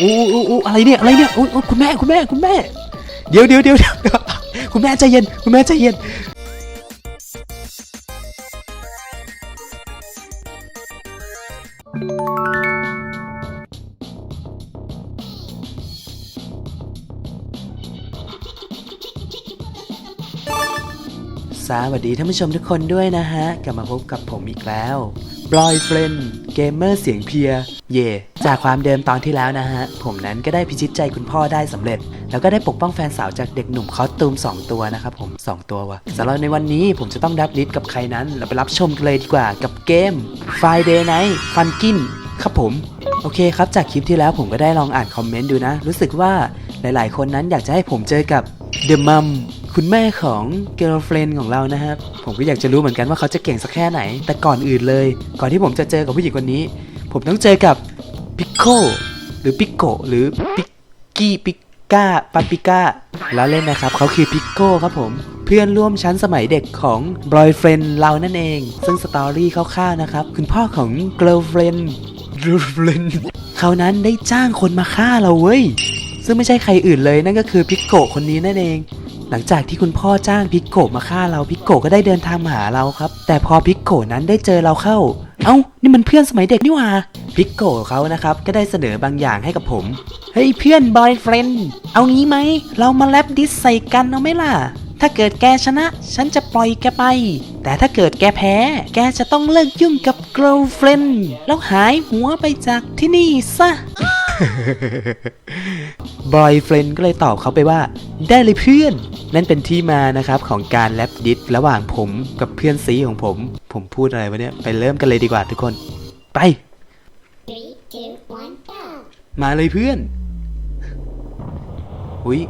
โอ้โอ้อ้อะไรเนี่ยอะไรเนี่ยโอ้โอ้คุณแม่คุณแม่คุณแม่ เดี๋ยวเดี๋ยวเดี๋ยวคุณแม่ใจเย็นคุณแม่ใจเย็นสวัสดีท่านผู้ชมทุกคนด้วยนะฮะ กลับมาพบกับผมอีกแล้วบอยเฟรนเกมเมอร์เสียงเพีย เย่ จากความเดิมตอนที่แล้วนะฮะ ผมนั้นก็ได้พิชิตใจคุณพ่อได้สำเร็จ แล้วก็ได้ปกป้องแฟนสาวจากเด็กหนุ่มคอสตูม 2 ตัวนะครับผม 2 ตัววะสำหรับในวันนี้ผมจะต้องดับลิสกับใครนั้น เราไปรับชมกันเลยดีกว่ากับเกม Friday Night Funkin ครับผม โอเคครับ จากคลิปที่แล้วผมก็ได้ลองอ่านคอมเมนต์ดูนะ รู้สึกว่าหลาย ๆ คนนั้นอยากจะให้ผมเจอกับ The Mum คุณแม่ของ girlfriend ของเรานะครับ ผมก็อยากจะรู้เหมือนกันว่าเขาจะเก่งสักแค่ไหน แต่ก่อนอื่นเลย ก่อนที่ผมจะเจอกับผู้หญิงคนนี้ ผมต้องเจอกับ Pico หรือ Pico หรือ Picky Pika ปาปิก้าแล้วเล่นนะครับเขาคือ Pico ครับผม เพื่อนร่วมชั้นสมัยเด็กของ boyfriend เรานั่นเอง ซึ่งสตอรี่คร่าวๆนะครับ คุณพ่อของ girlfriend girlfriend เขานั้นได้จ้างคนมาฆ่าเราเว้ย ซึ่งไม่ใช่ใครอื่นเลยนั่นก็คือพิกโกคนนี้นั่นเองหลังจากที่คุณพ่อจ้างพิกโกมาฆ่าเราพิกโกก็ได้เดินทางมาหาเราครับ แต่พอพิกโกนั้นได้เจอเราเข้า เอ้า นี่มันเพื่อนสมัยเด็กนี่หว่า พิกโกะเขานะครับ ก็ได้เสนอบางอย่างให้กับผม เฮ้ยเพื่อนบอยเฟรนด์เอางี้ไหม เรามาแลบดิสใส่กันเอาไหมล่ะ ถ้าเกิดแกชนะ ฉันจะปล่อยแกไป แต่ถ้าเกิดแกแพ้ แกจะต้องเลิกยุ่งกับ girlfriend แล้วหายหัวไปจากที่นี่ซะบอยเฟรนก็เลยตอบเขาไปว่า ได้เลยเพื่อน นั่นเป็นที่มานะครับของการแลบดิสระหว่างผมกับเพื่อนซีของผม ผมพูดอะไรวะเนี่ย ไปเริ่มกันเลยดีกว่าทุกคน ไป Three, two, one, go. มาเลยเพื่อน อุ้ย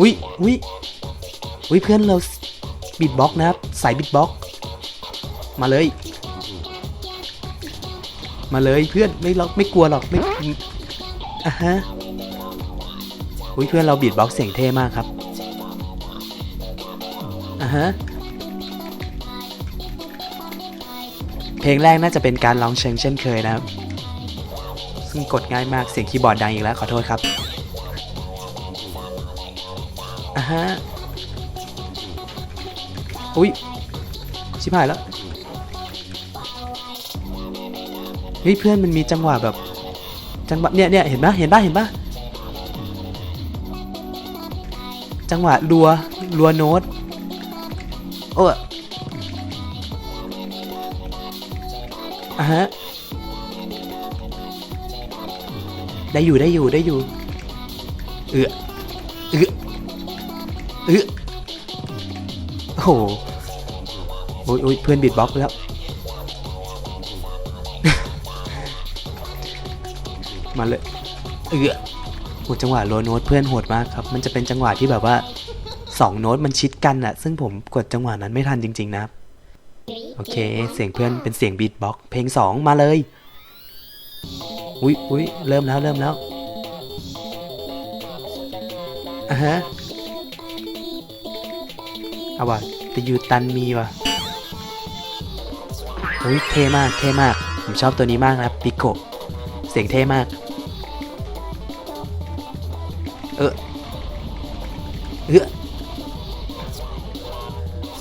อุ้ย อุ้ย อุ้ยเพื่อนเราบิดบ็อกนะครับ สายบิดบ็อก มาเลย มาเลยเพื่อนไม่ล็อกไม่กลัวหรอกไม่อะฮะอุ้ยเพื่อนเราบีดบ็อกเสียงเท่มากครับ อะฮะ เพลงแรกน่าจะเป็นการร้องเชิงเช่นเคยนะครับ ซึ่งกดง่ายมากเสียงคีย์บอร์ดดังอีกแล้วขอโทษครับอะฮะ อุ้ย ชิบหายแล้วเฮ้ยเพื่อนมันมีจังหวะแบบ จังหวะเนี่ยเนี่ยเห็นปะเห็นปะเห็นปะจังหวะรัวรัวโน้ต โอ้อะฮะ ได้อยู่ได้อยู่ได้อยู่ เอือเอือเอือโอ้โหโอ้ยเพื่อนบิดบ็อกแล้ว มาเลย เอือโอ้จังหวะโลโนตเพื่อนโหดมากครับ มันจะเป็นจังหวะที่แบบว่า สองโน้ตมันชิดกันอะซึ่งผมกดจังหวะนั้นไม่ทันจริง ๆ นะครับ โอเค เสียงเพื่อนเป็นเสียงบีทบ็อกเพลงสองมาเลย อุ้ยอุ้ยเริ่มแล้วเริ่มแล้วอะฮะเอาว่ะแต่ยูตันมีว่ะอุ้ยเท่มากเท่มาก ผมชอบตัวนี้มากนะปิโกเสียงเท่มาก เออเออ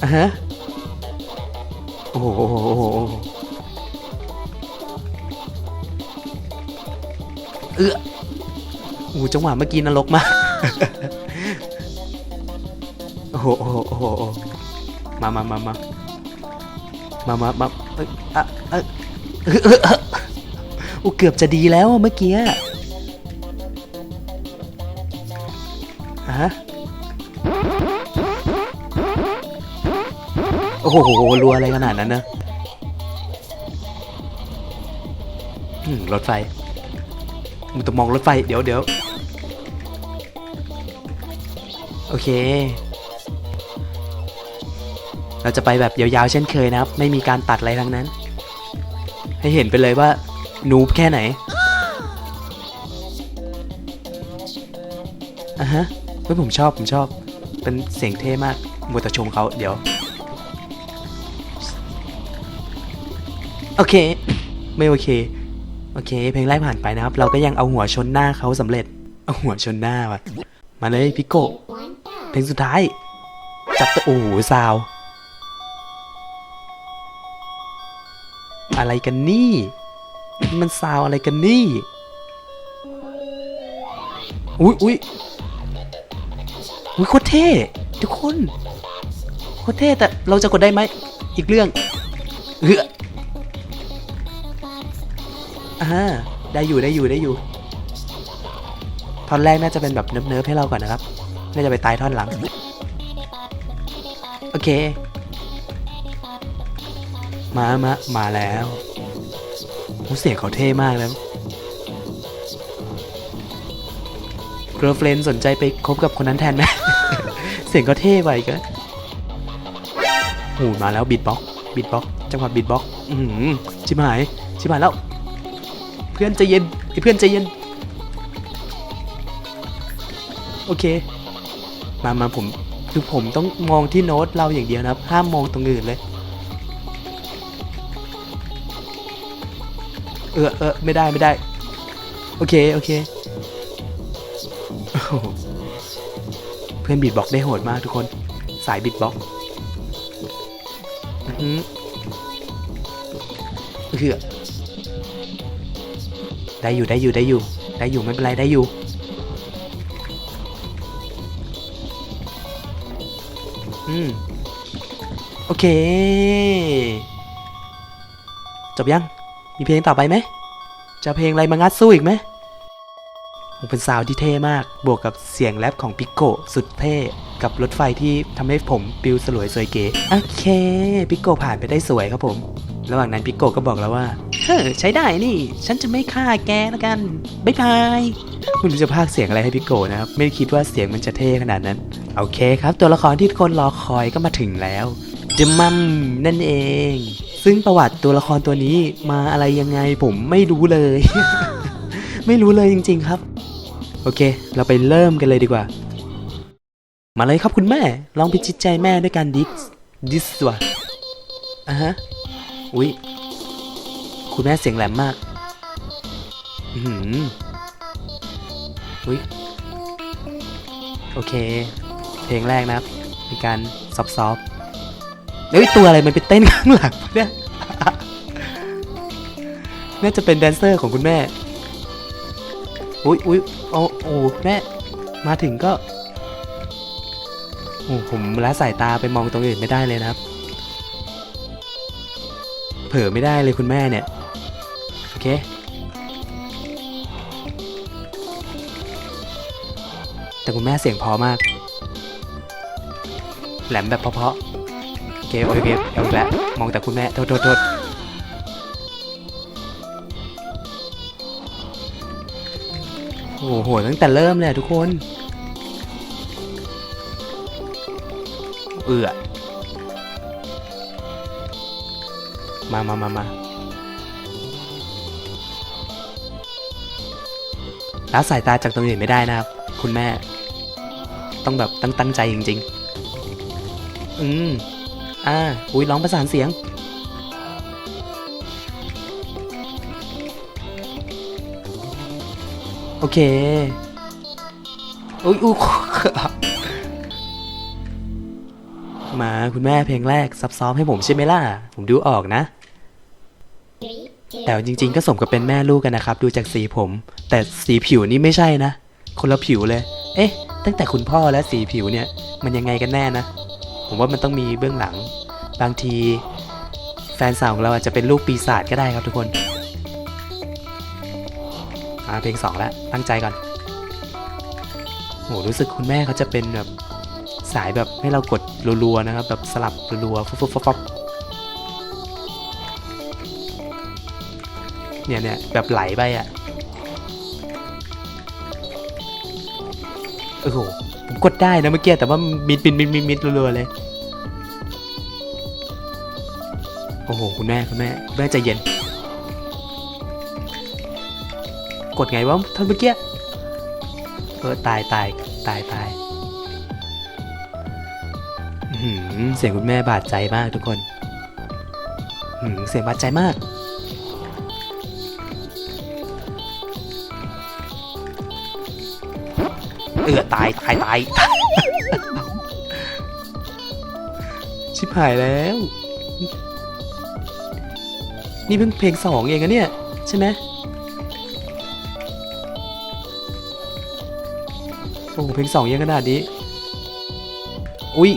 อะฮะ โอ้โหโอ้โหโอ้โหโอ้โหเออโอ้โหจังหวะเมื่อกี้นรกมาก โอ้โหโอ้โหโอ้โหมามามามามามามาเอ้ยอะเอ้ยเออเออเออโอ้เกือบจะดีแล้วเมื่อกี้อะฮะ โอ้โหรัวอะไรขนาดนั้นนะอืมรถไฟมึงต้องมองรถไฟ เดี๋ยวเดี๋ยวโอเค เราจะไปแบบยาวๆเช่นเคยนะครับ ไม่มีการตัดอะไรทั้งนั้น ให้เห็นไปเลยว่า นูบแค่ไหนอะฮะเฮ้ยผมชอบ ผมชอบ เป็นเสียงเท่มากมัวแต่ชมเขาเดี๋ยว โอเค ไม่โอเค โอเค เพลงแรกผ่านไปนะครับ เราก็ยังเอาหัวชนหน้าเขาสำเร็จ เอาหัวชนหน้าว่ะ มาเลยพิโกเพลงสุดท้าย จับตัวโอ้โหซาว อะไรกันนี่นี่ มันซาวอะไรกันนี่ อุ้ยอุ้ยอุ้ยโคตรเท่ทุกคน โคตรเท่แต่เราจะกดได้ไหม อีกเรื่องเออ อ่าได้อยู่ได้อยู่ได้อยู่ ท่อนแรกน่าจะเป็นแบบเนิบๆให้เราก่อนนะครับ น่าจะไปตายท่อนหลัง โอเค มามามาแล้วโอ้เสียงเขาเท่มากแล้ว girlfriend สนใจไปคบกับคนนั้นแทนไหม เสียงก็เท่ไปก็โอ้มาแล้วบิดบ็อกบิดบ็อกจังหวะบิดบ็อกอือหือชิบหาย ชิบหายแล้ว เพื่อนใจเย็นไอ้เพื่อนใจเย็น โอเค มามาผม คือผมต้องมองที่โน้ตเราอย่างเดียวนะครับ ห้ามมองตรงอื่นเลย เออเออไม่ได้ไม่ได้ โอเค โอเค เพื่อนบีดบ็อกได้โหดมากทุกคน สายบีดบ็อกอือหือเอือ ได้อยู่ได้อยู่ได้อยู่ ได้อยู่ไม่เป็นไรได้อยู่ อืม โอเค จบยัง มีเพลงต่อไปไหม จะเพลงอะไรมางัดสู้อีกไหมโอ้เป็นซาวที่เท่มาก บวกกับเสียงแรปของปิโกสุดเท่ กับรถไฟที่ทำให้ผมปิวสลวยสวยเก๋ โอเคปิโกผ่านไปได้สวยครับผม ระหว่างนั้นปิโกก็บอกแล้วว่าเฮ้อใช้ได้นี่ ฉันจะไม่ฆ่าแกแล้วกันบ๊ายบายไม่รู้จะพากเสียงอะไรให้ปิโกนะครับ ไม่คิดว่าเสียงมันจะเท่ขนาดนั้น โอเคครับ ตัวละครที่คนรอคอยก็มาถึงแล้วเดมัมนั่นเอง ซึ่งประวัติตัวละครตัวนี้มาอะไรยังไงผมไม่รู้เลย ไม่รู้เลยจริง ๆครับ โอเค เราไปเริ่มกันเลยดีกว่า มาเลยครับคุณแม่ ลองพิจิตใจแม่ด้วยการดิสดิสว่ะอะฮะ อุ๊ย คุณแม่เสียงแหลมมาก อือหืออุ๊ย โอเค เพลงแรกนะครับมีการซอฟซอฟเฮ้ยตัวอะไรมันไปเต้นข้างหลังเนี่ยน่าจะเป็นแดนเซอร์ของคุณแม่ อุ๊ยอุ๊ยโอ้โอ้แม่ มาถึงก็ โอ้ผมละสายตาไปมองตรงอื่นไม่ได้เลยนะครับ อไม่ได้เลยคุณแม่เนี่ย โอเค แต่คุณแม่เสียงพอมาก แหลมแบบเพาะๆโอเคโอเคเอาอีกแล้วมองแต่คุณแม่โทษโทษโทษโอ้โหตั้งแต่เริ่มเลยทุกคน เอือ มามามามาแล้วสายตาจากตรงอื่นไม่ได้นะครับ คุณแม่ ต้องแบบตั้งตั้งใจจริง ๆ อืม อ่า อุ้ยร้องประสานเสียง โอเค อุ้ยอุ้มาคุณแม่เพลงแรกซับซ้อมให้ผมใช่ไหมล่ะ ผมดูออกนะ แต่จริง ๆ ก็สมกับเป็นแม่ลูกกันนะครับ ดูจากสีผม แต่สีผิวนี่ไม่ใช่นะ คนละผิวเลย เอ๊ะ ตั้งแต่คุณพ่อและสีผิวเนี่ย มันยังไงกันแน่นะ ผมว่ามันต้องมีเบื้องหลัง บางทีแฟนสาวของเราอาจจะเป็นลูกปีศาจก็ได้ครับทุกคนอ่าเพลงสองแล้วตั้งใจก่อนโหรู้สึกคุณแม่เขาจะเป็นแบบสายแบบให้เรากดรัวๆนะครับ แบบสลับรัวๆฟุบฟุ เนี่ยเนี่ยแบบไหลไปอะโอ้โหผมกดได้นะเมื่อกี้แต่ว่ามิดมิดมิดมิดมิดรัวๆเลยโอ้โหคุณแม่คุณแม่คุณแม่ใจเย็น กดไงวะท่านเมื่อกี้เออตายตายตายตายเสียงคุณแม่บาดใจมากทุกคนเสียงบาดใจมาก เออตายตายตายชิบหายแล้ว นี่เพิ่งเพลงสองเองอะเนี่ย ใช่ไหมโอ้เพลงสองยังขนาดนี้ อุ้ย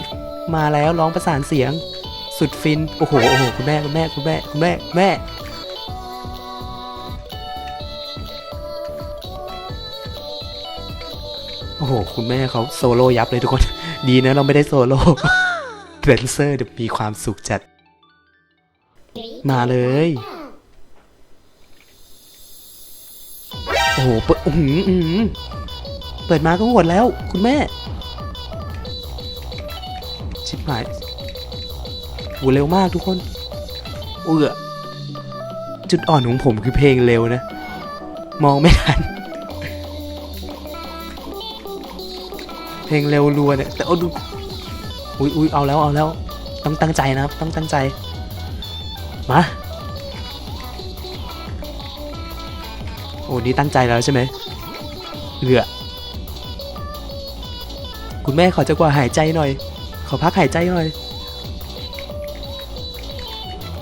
มาแล้วร้องประสานเสียง สุดฟิน โอ้โหโอ้โหคุณแม่คุณแม่คุณแม่คุณแม่คุณแม่ โอ้โห คุณแม่เขาโซโล่ยับเลยทุกคน ดีนะเราไม่ได้โซโล่เดนเซอร์มีความสุขจัด มาเลย โอ้โห เปิดอื้อหืออื้อหือเปิดมาก็โหดแล้ว คุณแม่ ชิบหายโหเร็วมากทุกคน เอือจุดอ่อนของผมคือเพลงเร็วนะ มองไม่ทัน เพลงเร็วรัวเนี่ย แต่เอาดู อุ้ยอุ้ยเอาแล้วเอาแล้ว ต้องตั้งใจนะครับ ต้องตั้งใจ มา โอ้นี่ตั้งใจแล้วใช่ไหมเหลือ คุณแม่ขอจะกว่าหายใจหน่อย ขอพักหายใจหน่อย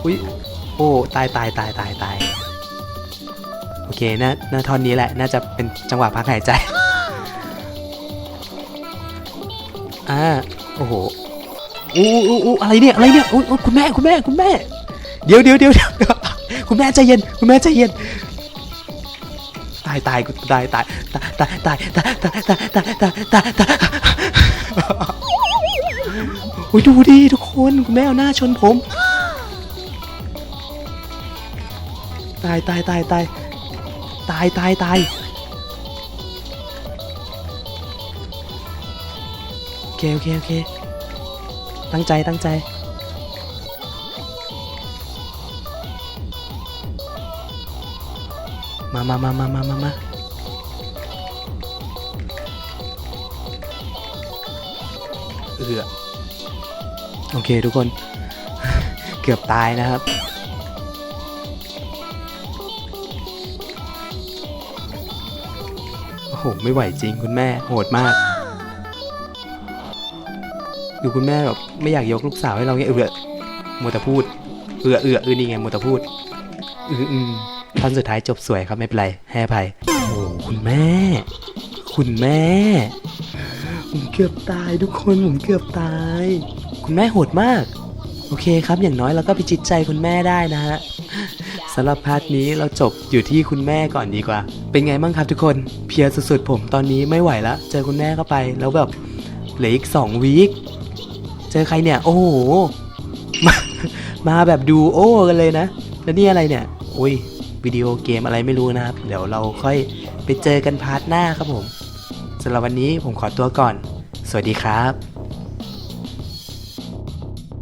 อุ้ยโอ้ ตายตายตายตายตายโอเคนะนาท่อนนี้แหละ น่าจะเป็นจังหวะพักหายใจ อ่าโอ้โหอู้อู้อู้อะไรเนี่ยอะไรเนี่ยอุ้อุ๊ยคุณแม่คุณแม่คุณแม่เดี๋ยวเดี๋ยวเดี๋ยวเดี๋ยวเดี๋ยวคุณแม่ใจเย็นคุณแม่ใจเย็นตายตายกูตายตายตายตายตายตายตายตายตายตายตายตายโอ้ยดูดิทุกคนคุณแม่เอาหน้าชนผม ตายตายตายตายตายตายตาย เคโอเคโอเค ตั้งใจตั้งใจ มามามามามามามาเอือโอเคทุกคน เกือบตายนะครับโอ้โหไม่ไหวจริงคุณแม่โหดมาก ดูคุณแม่แบบไม่อยากยกลูกสาวให้เราเงี้ยเอือมัวแต่พูด เอือเอือเอือนี่ไงมัวแต่พูดอืออือท่อนสุดท้ายจบสวยครับไม่เป็นไรให้อภัยโอ้คุณแม่ คุณแม่ ผมเกือบตายทุกคนผมเกือบตาย คุณแม่โหดมาก โอเคครับอย่างน้อยเราก็พิจิตใจคุณแม่ได้นะฮะสำหรับพาร์ทนี้เราจบอยู่ที่คุณแม่ก่อนดีกว่า เป็นไงบ้างครับทุกคนเพียสุดๆผมตอนนี้ไม่ไหวแล้วเจอคุณแม่เข้าไปแล้วแบบเหลืออีกสองวีค เจอใครเนี่ย โอ้โห มามาแบบดูโอ้กันเลยนะ แล้วนี่อะไรเนี่ย อุ้ยวิดีโอเกมอะไรไม่รู้นะครับ เดี๋ยวเราค่อยไปเจอกันพาร์ทหน้าครับผมสำหรับวันนี้ผมขอตัวก่อน สวัสดีครับ